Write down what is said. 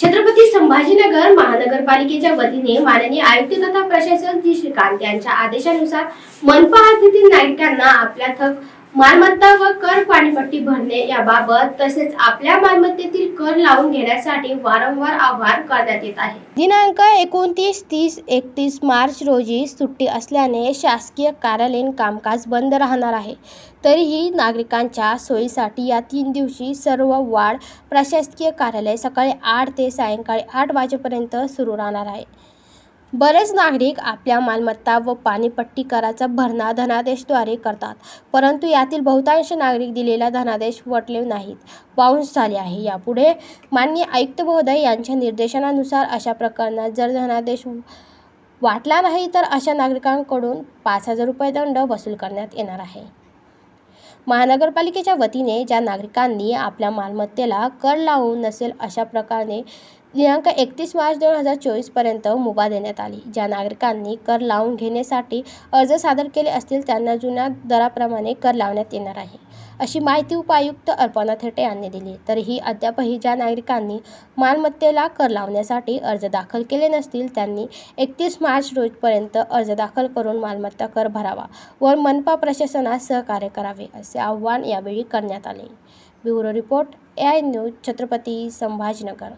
छत्रपती संभाजीनगर महानगरपालिकेच्या वतीने माननीय आयुक्त तथा प्रशासन श्रीकांत यांच्या आदेशानुसार मनपा हद्दीतील नागरिकांना आपल्या थक मालमत्ता व कर पाणीपट्टी भरणे याबाबत तसेच आपल्या मालमत्तेतील कर लावून घेण्यासाठी वारंवार आवाहन करण्यात येत आहे. दिनांक एकोणतीस तीस एकतीस मार्च रोजी सुट्टी असल्याने शासकीय कार्यालयीन कामकाज बंद राहणार आहे. तरीही नागरिकांच्या सोयीसाठी या तीन दिवशी सर्व वाढ प्रशासकीय कार्यालय सकाळी आठ ते सायंकाळी आठ वाजेपर्यंत सुरू राहणार आहे. बरेच नागरिक आपल्या मालमत्ता व पाणीपट्टी कराचा भरणा धनादेशद्वारे करतात परंतु यातील बहुतांश नागरिक दिलेला धनादेश वटले नाहीत. बाउन्स झाले आहे. यापुढे माननीय आयुक्त महोदय यांच्या निर्देशनानुसार अशा प्रकरणात जर धनादेश वाटला नाही तर अशा नागरिकांकडून पाच हजार रुपये दंड वसूल करण्यात येणार आहे. महानगरपालिकेच्या वतीने ज्या नागरिकांनी आपल्या मालमत्तेला कर लावून नसेल अशा प्रकारे दिनांक एकतीस मार्च दोन हजार चोवीसपर्यंत मुभा देण्यात आली. ज्या नागरिकांनी कर लावून घेण्यासाठी अर्ज सादर केले असतील त्यांना जुन्या दराप्रमाणे कर लावण्यात येणार आहे. अशी माहिती उपायुक्त अर्पणा थेटे यांनी दिली. तरीही अद्यापही ज्या नागरिकांनी मालमत्तेला कर लावण्यासाठी अर्ज दाखल केले नसतील त्यांनी एकतीस मार्च रोजपर्यंत अर्ज दाखल करून मालमत्ता कर भरावा व मनपा प्रशासनास सहकार्य करावे असे आवाहन यावेळी करण्यात आले. Bureau report A I news Chhatrapati Sambhajinagar.